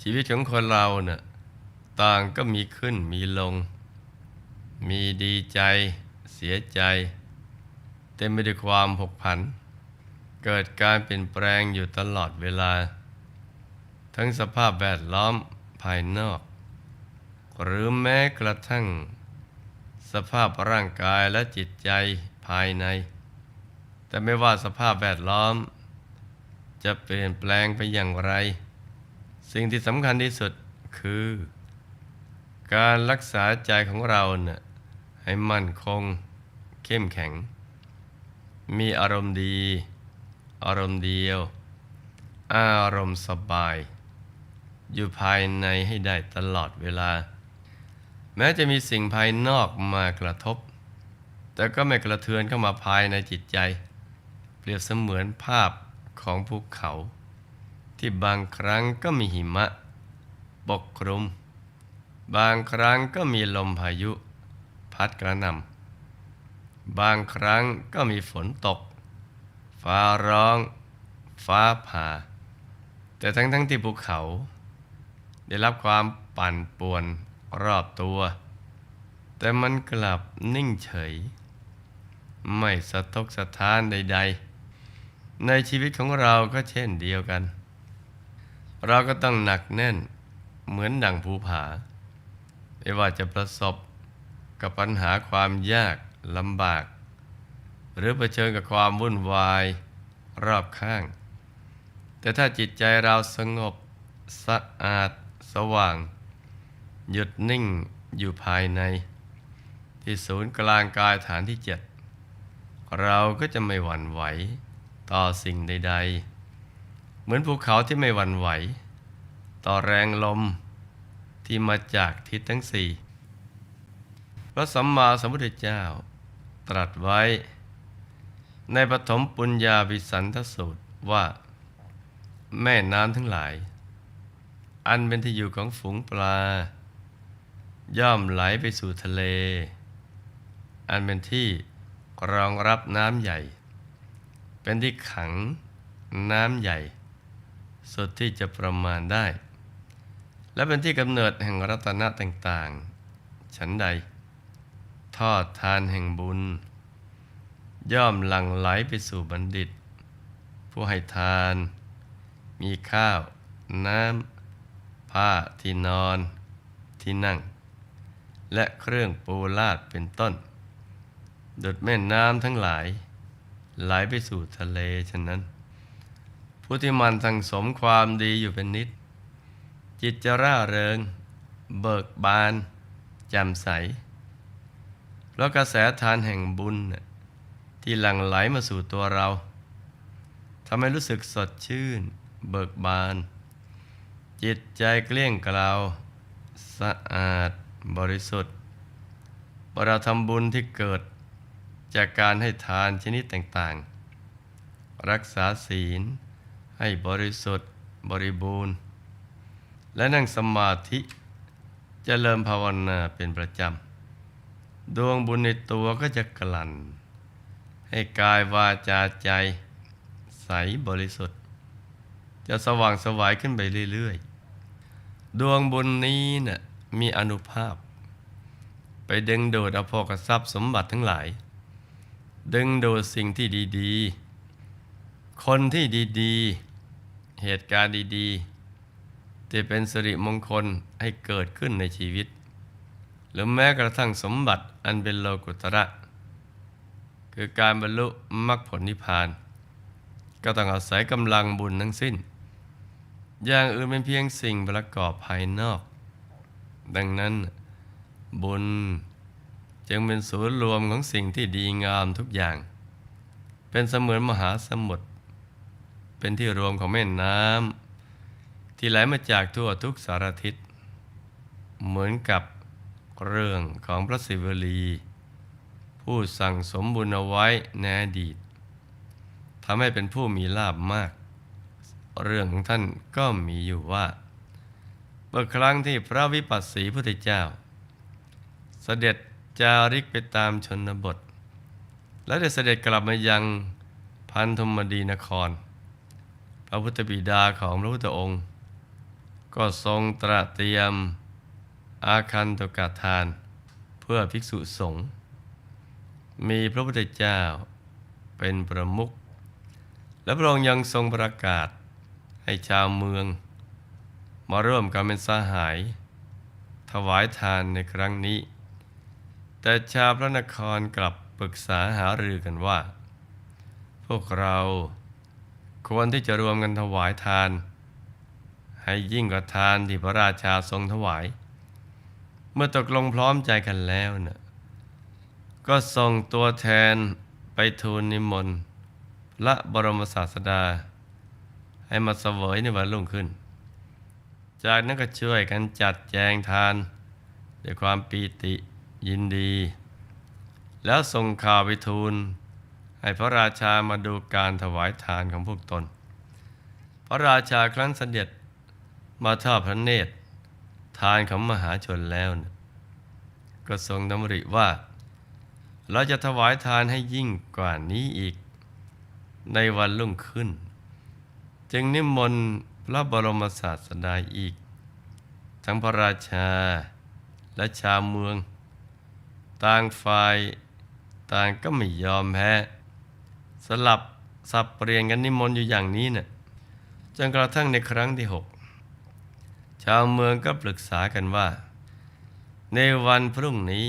ชีวิตของคนเราเนะ่ะต่างก็มีขึ้นมีลง มีดีใจเสียใจ เต็มไปด้วยความผกผัน เกิดการเปลี่ยนแปลงอยู่ตลอดเวลา ทั้งสภาพแวดล้อมภายนอก หรือแม้กระทั่ง สภาพร่างกายและจิตใจภายใน แต่ไม่ว่าสภาพแวดล้อม จะเปลี่ยนแปลงไปอย่างไร สิ่งที่สำคัญที่สุดคือ การรักษาใจของเราเนะ่ยให้มั่นคง เข้มแข็ง มีอารมณ์ดี อารมณ์เดียว อารมณ์สบาย อยู่ภายในให้ได้ตลอดเวลา แม้จะมีสิ่งภายนอกมากระทบ แต่ก็ไม่กระเทือนเข้ามาภายในจิตใจ เปรียบเสมือนภาพของภูเขา ที่บางครั้งก็มีหิมะ ปกคลุม บางครั้งก็มีลมพายุ พัดกระหน่ำบางครั้งก็มีฝนตก ฟ้าร้อง ฟ้าผ่า แต่ทั้งทั้งที่ภูเขา ได้รับความปั่นป่วนรอบตัว แต่มันกลับนิ่งเฉย ไม่สะทกสะท้านใด ๆ ในชีวิตของเราก็เช่นเดียวกัน เราก็ต้องหนักแน่นเหมือนดั่งภูผา ไม่ว่าจะประสบกับปัญหาความยากลำบาก หรือเผชิญกับความวุ่นวายรอบข้าง แต่ถ้าจิตใจเราสงบสะอาดสว่าง หยุดนิ่งอยู่ภายใน ที่ศูนย์กลางกายฐานที่เจ็ดเราก็จะไม่หวั่นไหวต่อสิ่งใด ๆ มือนภูเขาที่ไม่หวั่นไหว ต่อแรงลมที่มาจากทิศทั้งสี่พระสัมมาสัมพุทธเจ้า ตรัสไว้ ในปฐมปุญญาวิสันทสูตรว่า แม่น้ำทั้งหลาย อันเป็นที่อยู่ของฝูงปลา ย่อมไหลไปสู่ทะเล อันเป็นที่รองรับน้ำใหญ่ เป็นที่ขังน้ำใหญ่ สุดที่จะประมาณได้ และเป็นที่กำเนิดแห่งรัตนะต่างๆ ฉันใด ทอดทานแห่งบุญ ย่อมหลั่งไหลไปสู่บัณฑิต ผู้ให้ทาน มีข้าว น้ำ ผ้าที่นอน ที่นั่ง และเครื่องปูลาดเป็นต้นดุดแม่น้ำทั้งหลาย ไหลไปสู่ทะเลฉะนั้น ผู้ที่มันสังสมความดีอยู่เป็นนิด จิตจะร่าเริง เบิกบานแจ่มใส เพราะกระแสทานแห่งบุญ ที่หลั่งไหลมาสู่ตัวเราทำให้รู้สึกสดชื่น เบิกบาน จิตใจเกลี้ยงกลาวสะอาดบริสุทธิ์เมื่อเราทำบุญที่เกิดจากการให้ทานชนิดต่าง ๆ รักษาศีล ให้บริสุทธิ์บริบูรณ์ และนั่งสมาธิจเจริญภาวนาเป็นประจำ ดวงบุญในตัวก็จะกลั่น ให้กายวาจาใจ ใสบริสุทธิ์ จะสว่างสวายขึ้นไปเรื่อยๆ ดวงบุญนี้นะ่ะมีอนุภาพ ไปดึงดูดเอาพกทรัพย์สมบัติทั้งหลาย ดึงดูดสิ่งที่ดีๆ คนที่ดีๆ เหตุการณ์ดีๆที่เป็นสิริมงคลให้เกิดขึ้นในชีวิต หรือแม้กระทั่งสมบัติอันเป็นโลกุตระ คือการบรรลุมรรคผลนิพพาน ก็ต้องอาศัยกำลังบุญทั้งสิ้น อย่างอื่นเป็นเพียงสิ่งประกอบภายนอก ดังนั้นบุญจึงเป็นศูนย์รวมของสิ่งที่ดีงามทุกอย่าง เป็นเสมือนมหาสมุทร เป็นที่รวมของแม่น้ำที่ไหลมาจากทั่วทุกสารทิศ เหมือนกับเรื่องของพระศิวลี ผู้สั่งสมบุญเอาไว้ในอดีตทำให้เป็นผู้มีลาบมาก เรื่องของท่านก็มีอยู่ว่าเมื่อครั้งที่พระวิปัสสีพุทธเจ้า เสด็จจาริกไปตามชนบท และได้เสด็จกลับมายังพันธมดีนคร พระพุทธบิดาของพระพุทธองค์ ก็ทรงตระเตรียมอาคันตกทาน เพื่อภิกษุสงฆ์มีพระพุทธเจ้าเป็นประมุขและพระองค์ยังทรงประกาศให้ชาวเมือง มาร่วมกันเป็นสหาย ถวายทานในครั้งนี้ แต่ชาวพระนครกลับปรึกษาหารือกันว่า พวกเรา ควรที่จะรวมกันถวายทาน ให้ยิ่งกว่าทานที่พระราชาทรงถวาย เมื่อตกลงพร้อมใจกันแล้วเนะก็ส่งตัวแทนไปทูลนิมนต์พระบรมศาสดา ให้มาเสวยในวันรุ่งขึ้น จากนั้นก็ช่วยกันจัดแจงทาน ด้วยความปีติยินดี แล้วส่งข่าวไปทูล ให้พระราชามาดูการถวายทานของพวกตน พระราชาครั้นเสด็จมาทอดพระเนตร ทานของมหาชนแล้วนะก็ทรงดำริว่า เราจะถวายทานให้ยิ่งกว่านี้อีก ในวันรุ่งขึ้น จึงนิมนต์พระบรมศาสดาอีก ทั้งพระราชาและชาวเมือง ต่างฝ่ายต่างก็ไม่ยอมแพ้ สลับสับเปลี่ยนกันนิมนต์อยู่อย่างนี้เนะ่ยจนกระทั่งในครั้งที่หกชาวเมืองก็ปรึกษากันว่า ในวันพรุ่งนี้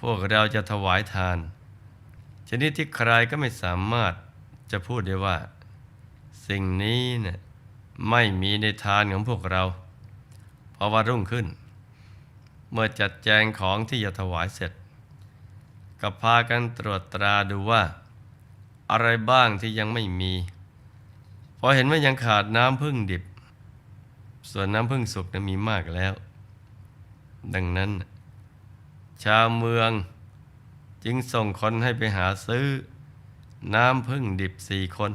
พวกเราจะถวายทาน ชนิดที่ใครก็ไม่สามารถจะพูดได้ว่า สิ่งนี้เนะ่ยไม่มีในทานของพวกเราพอวันรุ่งขึ้น เมื่อจัดแจงของที่จะถวายเสร็จ ก็พากันตรวจตราดูว่า อะไรบ้างที่ยังไม่มี พอเห็นว่ายังขาดน้ำพึ่งดิบ ส่วนน้ำพึ่งสุกนะมีมากแล้ว ดังนั้น ชาวเมืองจึงส่งคนให้ไปหาซื้อ น้ำพึ่งดิบสี่คน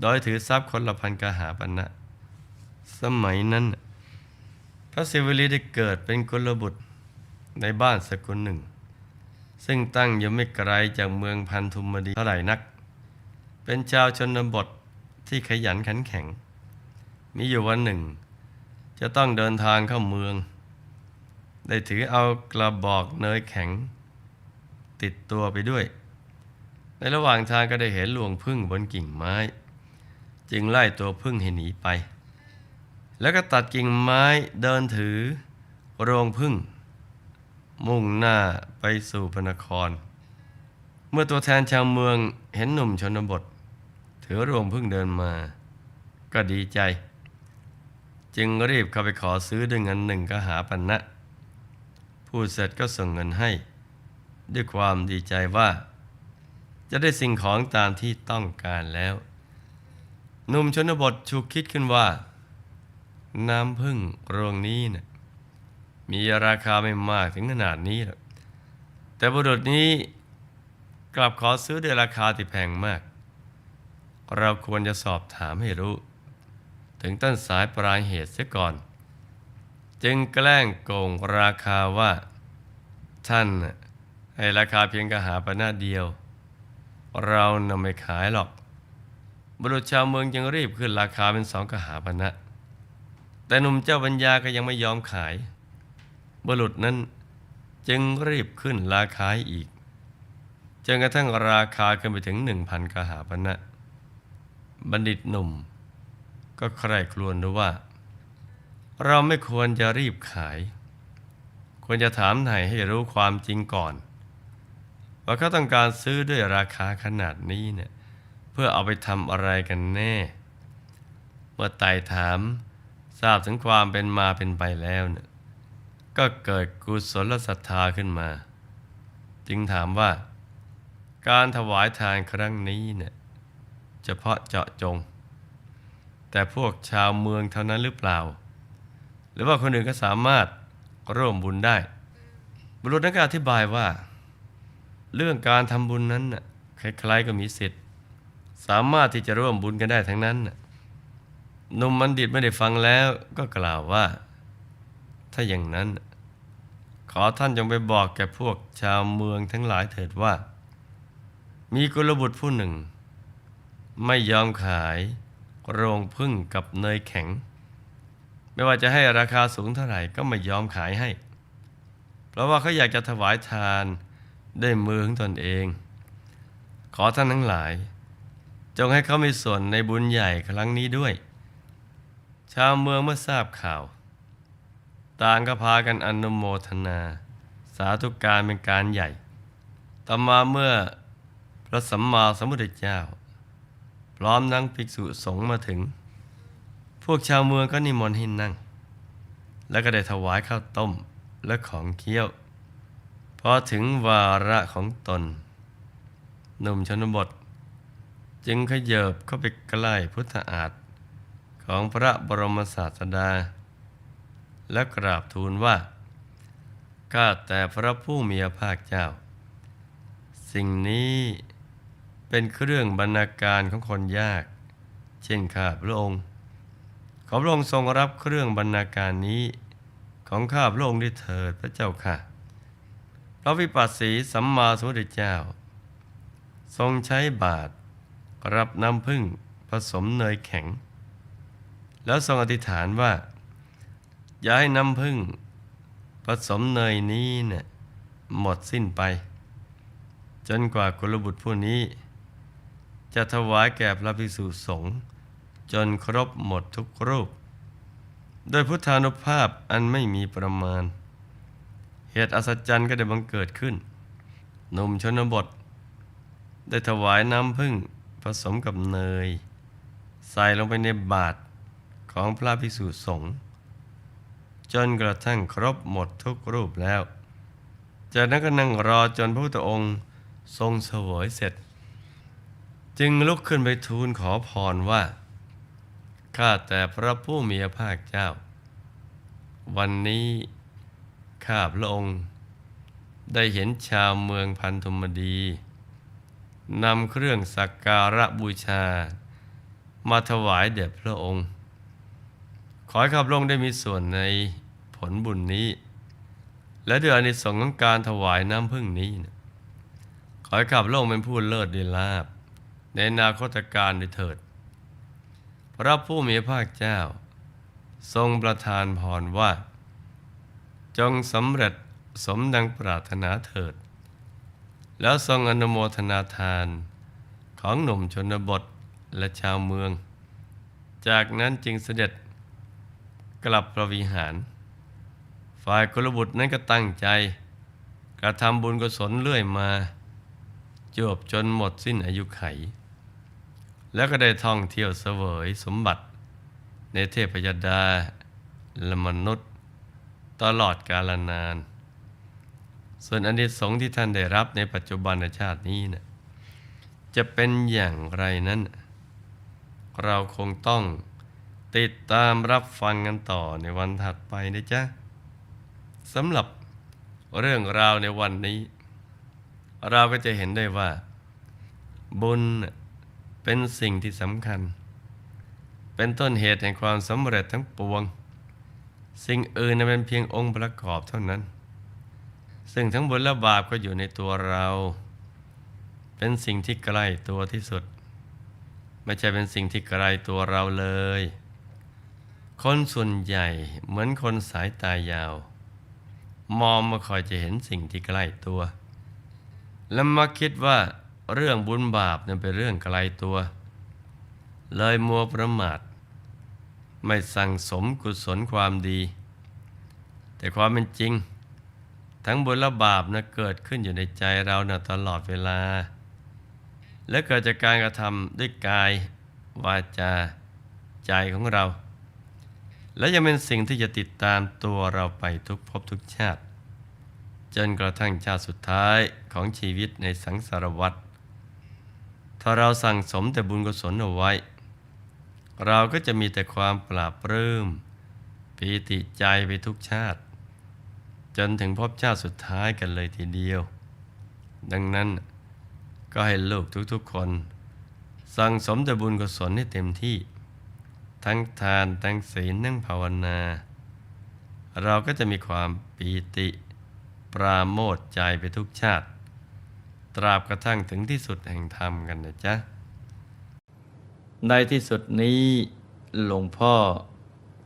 โดยถือทรัพย์คนละพันกหาปันนะสมัยนั้น พระศิวลีได้เกิดเป็นกุลบุตรในบ้านสกุลหนึ่ง ซึ่งตั้งอยู่ไม่ไกลจากเมืองพันธุมดีเท่าไหร่นัก เป็นชาวชนบทที่ขยันขันแข็ง มีอยู่วันหนึ่ง จะต้องเดินทางเข้าเมือง ได้ถือเอากระบอกเนยแข็ง ติดตัวไปด้วย ในระหว่างทางก็ได้เห็นหลวงพึ่งบนกิ่งไม้ จึงไล่ตัวพึ่งให้หนีไป แล้วก็ตัดกิ่งไม้เดินถือโรงพึ่ง มุ่งหน้าไปสู่พระนคร เมื่อตัวแทนชาวเมืองเห็นหนุ่มชนบท ถือโรงพึ่งเดินมา ก็ดีใจ จึงรีบเข้าไปขอซื้อด้วยเงินหนึ่งก็หาปันนะพูดเสร็จก็ส่งเงินให้ ด้วยความดีใจว่า จะได้สิ่งของตามที่ต้องการแล้วหนุ่มชนบทฉุกคิดขึ้นว่า น้ำพึ่งโรงนี้นะ่ะ มีราคาไม่มากถึงขนาดนี้หรอกแต่บุรุษนี้กลับขอซื้อด้วยราคาที่แพงมาก เราควรจะสอบถามให้รู้ ถึงต้นสายปลายเหตุเสียก่อน จึงแกล้งโกงราคาว่า ท่านให้ราคาเพียงกระหาปณะเดียว เรานำไม่ขายหรอก บุรุษชาวเมืองจึงรีบขึ้นราคาเป็นสองกระหาปณะแต่หนุ่มเจ้าปัญญาก็ยังไม่ยอมขาย บุรุษนั้นจึงรีบขึ้นราคาอีกจนกระทั่งราคาขึ้นไปถึงหนึ่งพันกหาปณะบัณฑิตหนุ่ม ก็ใคร่ครวญดูว่า เราไม่ควรจะรีบขาย ควรจะถามไถ่ให้รู้ความจริงก่อน ว่าเขาต้องการซื้อด้วยราคาขนาดนี้เนี่ยเพื่อเอาไปทำอะไรกันแน่ เมื่อไต่ถามทราบถึงความเป็นมาเป็นไปแล้วเนี่ย ก็เกิดกุศลศรัทธาขึ้นมา จึงถามว่า การถวายทานครั้งนี้เนี่ยเฉพาะเจาะจง แต่พวกชาวเมืองเท่านั้นหรือเปล่า หรือว่าคนอื่นก็สามารถร่วมบุญได้ บุรุษนักก็อธิบายว่า เรื่องการทำบุญนั้นน่ะใครๆก็มีสิทธิ์ สามารถที่จะร่วมบุญกันได้ทั้งนั้นนุ่มบัณฑิตไม่ได้ฟังแล้วก็กล่าวว่า ถ้าอย่างนั้น ขอท่านจงไปบอกแก่พวกชาวเมืองทั้งหลายเถิดว่า มีกุลบุตรผู้หนึ่ง ไม่ยอมขายโรงพึ่งกับเนยแข็ง ไม่ว่าจะให้ราคาสูงเท่าไหร่ก็ไม่ยอมขายให้ เพราะว่าเขาอยากจะถวายทานด้วยมือของตนเอง ขอท่านทั้งหลาย จงให้เขามีส่วนในบุญใหญ่ครั้งนี้ด้วย ชาวเมืองเมื่อทราบข่าว ต่างก็พากันอนุโมทนา สาธุการเป็นการใหญ่ ต่อมาเมื่อพระสัมมาสัมพุทธเจ้า พร้อมนั่งภิกษุสงฆ์มาถึง พวกชาวเมืองก็นิมนต์ให้นั่ง แล้วก็ได้ถวายข้าวต้มและของเคี้ยว พอถึงวาระของตนหนุ่มชนบท จึงขยเยบเข้าไปใกล้พุทธอาฏของพระบรมศาสดา และกราบทูลว่า ข้าแต่พระผู้มีพระภาคเจ้า สิ่งนี้เป็นเครื่องบรรณาการของคนยาก เช่นข้าพระองค์ ขอพระองค์ทรงรับเครื่องบรรณาการนี้ ของข้าพระองค์ด้วยเถิดพระเจ้าค่ะ พระวิปัสสีสัมมาสัมพุทธเจ้า ทรงใช้บาตรรับน้ำผึ้งผสมเนยแข็ง แล้วทรงอธิษฐานว่า อย่าให้น้ำผึ้งผสมเนยนี้เนี่ยหมดสิ้นไป จนกว่ากุลบุตรผู้นี้ จะถวายแก่พระภิกษุสงฆ์จนครบหมดทุกรูป โดยพุทธานุภาพอันไม่มีประมาณ เหตุอัศจรรย์ก็ได้บังเกิดขึ้นหนุ่มชนบท ได้ถวายน้ำผึ้งผสมกับเนย ใส่ลงไปในบาตรของพระภิกษุสงฆ์ จนกระทั่งครบหมดทุกรูปแล้ว จากนั้นก็นั่งรอจนพระพุทธองค์ทรงเสวยเสร็จ จึงลุกขึ้นไปทูลขอพรว่า ข้าแต่พระผู้มีพระภาคเจ้า วันนี้ข้าพระองค์ ได้เห็นชาวเมืองพันธุมดีนำเครื่องสักการะบูชา มาถวายแด่พระองค์ ขอให้ข้าพระองค์ได้มีส่วนใน ผลบุญนี้และด้วยอนิสงส์ของการถวายน้ำพึ่งนี้นะขอให้ข้าพระองเป็นผู้เลิศดีลาบ ในนาคตการด้วยเถิด พระผู้มีพระภาคเจ้า ทรงประทานพรว่า จงสำเร็จสมดังปรารถนาเถิด แล้วทรงอนุโมทนาทานของหนุ่มชนบทและชาวเมือง จากนั้นจึงเสด็จกลับพระวิหาร ฝ่ายกุลบุตรนั้นก็ตั้งใจ กระทำบุญกุศลเรื่อยมา จวบจนหมดสิ้นอายุไข แล้วก็ได้ท่องเที่ยวเสวยสมบัติ ในเทพยดาและมนุษย์ ตลอดกาลนาน ส่วนอานิสงส์ที่ท่านได้รับในปัจจุบันชาตินี้นะจะเป็นอย่างไรนั้น เราคงต้องติดตามรับฟังกันต่อในวันถัดไปนะจ๊ะ สำหรับเรื่องราวในวันนี้ เราก็จะเห็นได้ว่า บุญเป็นสิ่งที่สำคัญ เป็นต้นเหตุแห่งความสำเร็จทั้งปวง สิ่งอื่นเป็นเพียงองค์ประกอบเท่านั้น ซึ่งทั้งบุญและบาปก็อยู่ในตัวเรา เป็นสิ่งที่ใกล้ตัวที่สุด ไม่ใช่เป็นสิ่งที่ไกลตัวเราเลย คนส่วนใหญ่เหมือนคนสายตายาว มองมาคอยจะเห็นสิ่งที่ใกล้ตัว และมักคิดว่าเรื่องบุญบาปเป็นเรื่องไกลตัว เลยมัวประมาท ไม่สั่งสมกุศลความดี แต่ความเป็นจริง ทั้งบุญและบาปนะเกิดขึ้นอยู่ในใจเรานะตลอดเวลา และเกิดจากการกระทำด้วยกายวาจาใจของเรา และยังเป็นสิ่งที่จะติดตามตัวเราไปทุกภพทุกชาติ จนกระทั่งชาติสุดท้ายของชีวิตในสังสารวัฏถ้าเราสั่งสมแต่บุญกุศลเอาไว้ เราก็จะมีแต่ความปราบปลื้มปีติใจไปทุกชาติ จนถึงภพชาติสุดท้ายกันเลยทีเดียว ดังนั้นก็ให้ลูกทุกๆคน สั่งสมแต่บุญกุศลให้เต็มที่ ทั้งทานทั้งศีลทั้งภาวนา เราก็จะมีความปีติ ปราโมทใจไปทุกชาติ ตราบกระทั่งถึงที่สุดแห่งธรรมกันนะจ๊ะ ในที่สุดนี้หลวงพ่อ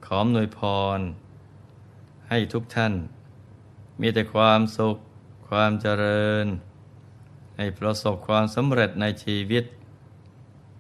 ขออำนวยพร ให้ทุกท่าน มีแต่ความสุข ความเจริญ ให้ประสบความสำเร็จในชีวิต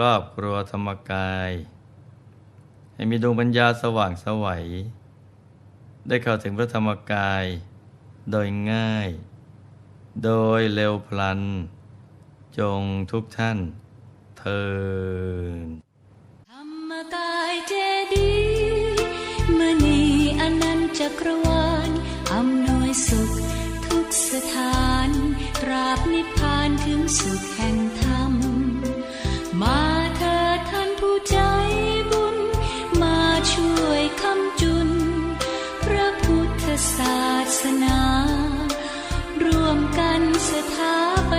รอบครัวธรรมกาย ให้มีดวงปัญญาสว่างสวัย ได้เข้าถึงพระธรรมกาย โดยง่าย โดยเร็วพลัน จงทุกท่านเทินธรรมกายเจดีมณีอนันต์จักรวาลอำนวยสุขทุกสถานตราบนิพพานถึงสุขแห่งธรรม ใจบุญมาช่วยคำจุน พระพุทธศาสนา ร่วมกันสถาป